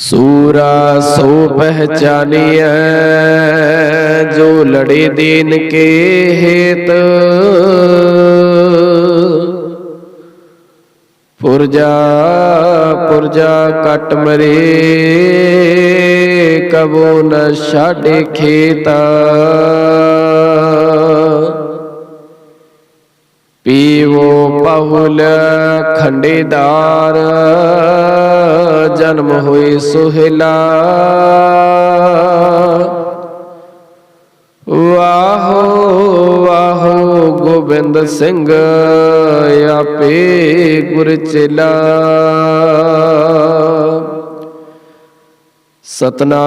ਸੂਰਾ ਸੋ ਪਹਿਚਾਨੀਐ, ਜੋ ਲੜੇ ਦੀਨ ਕੇ ਹੇਤ। ਪੁਰਜਾ ਪੁਰਜਾ ਕਟ ਮਰੇ, ਕਬੋ ਨ ਛਾੜੇ ਖੇਤਾ। ਪੀਵੋ ਪਹੁਲ ਖੰਡੇਦਾਰ ਜਨਮ ਹੋਏ ਸੁਹੇਲਾ। ਵਾਹੋ ਵਾਹੋ ਗੋਬਿੰਦ ਸਿੰਘ, ਆਪੇ ਗੁਰ ਚੇਲਾ। ਸਤਨਾਮ।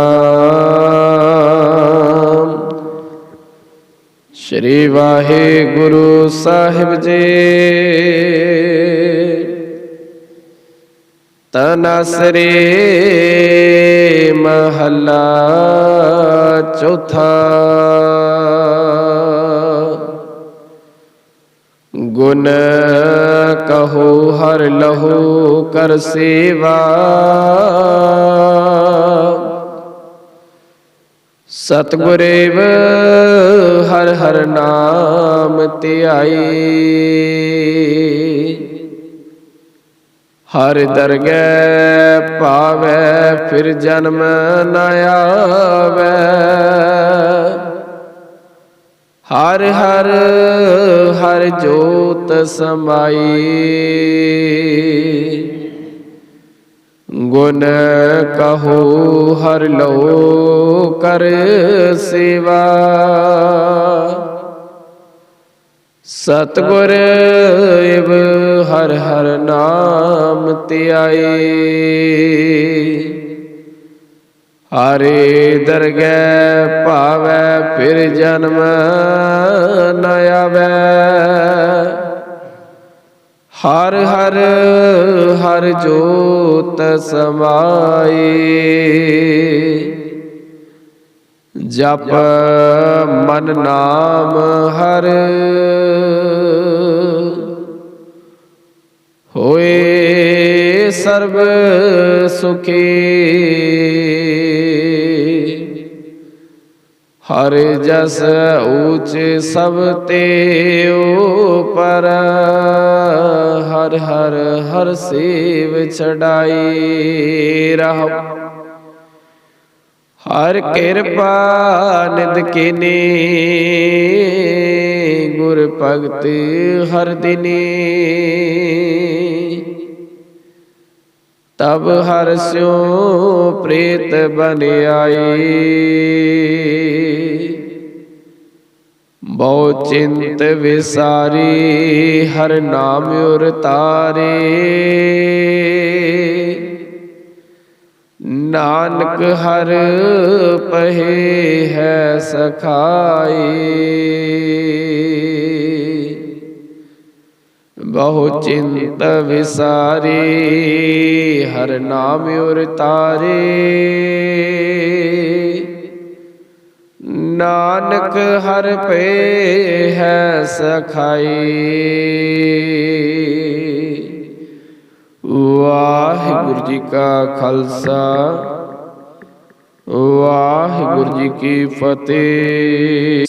ਸ਼੍ਰੀ ਵਾਹਿਗੁਰੂ ਸਾਹਿਬ ਜੀ। ਤਨਸਰੇ ਮਹਲਾ ਚੌਥਾ। ਗੁਣ ਕਹੋ ਹਰ ਲਹੂ ਕਰ ਸੇਵਾ। ਸਤਗੁਰੇਵ ਹਰ ਹਰ ਨਾਮ ਧਿਆਈ। ਹਰ ਦਰਗਹਿ ਪਾਵੈ, ਫਿਰ ਜਨਮ ਨ ਆਵੈ। ਹਰ ਹਰ ਹਰ ਜੋਤ ਸਮਾਈ। ਗੁਣ ਕਹੋ, ਹਰ ਲੋ ਕਰ ਸੇਵਾ। ਸਤਗੁਰ ਇਵ ਹਰ ਹਰ ਨਾਮ ਧਿਆਈ ਹਰੇ ਦਰਗਹਿ ਭਾਵੈ, ਫਿਰ ਜਨਮ ਨ ਆਵੈ। ਹਰ ਹਰ ਹਰ ਜੋਤ ਸਮਾਈ ਜਪ ਮਨ ਨਾਮ ਹਰ ਸਰਬ ਸੁਖੀ। ਹਰ ਜਸ ਊਚ ਸਭ ਤੇ ਉਪਰ। ਹਰ ਹਰ ਹਰ ਸੇਵ ਛਡਾਈ ਰਹੋ। ਹਰ ਕਿਰਪਾ ਨਿਦ ਕੀਨੀ। ਗੁਰ ਭਗਤ ਹਰ ਦਿਨੀ। ਤਬ ਹਰ ਸਿਉ ਪ੍ਰੀਤ ਬਨ ਆਈ। ਬਹੁ ਚਿੰਤ ਵਿਸਾਰੀ, ਹਰ ਨਾਮ ਉਰ ਤਾਰੇ। ਨਾਨਕ ਹਰ ਪਹਿ ਹੈ ਸਖਾਈ। ਬਹੁ ਚਿੰਤ ਵਿਸਾਰੀ, ਹਰ ਨਾਮ ਉਰ ਤਾਰੇ। ਨਾਨਕ ਹਰ ਪੇ ਹੈ ਸਖਾਈ। ਵਾਹਿਗੁਰੂ ਜੀ ਕਾ ਖਾਲਸਾ, ਵਾਹਿਗੁਰੂ ਜੀ ਕੀ ਫਤਿਹ।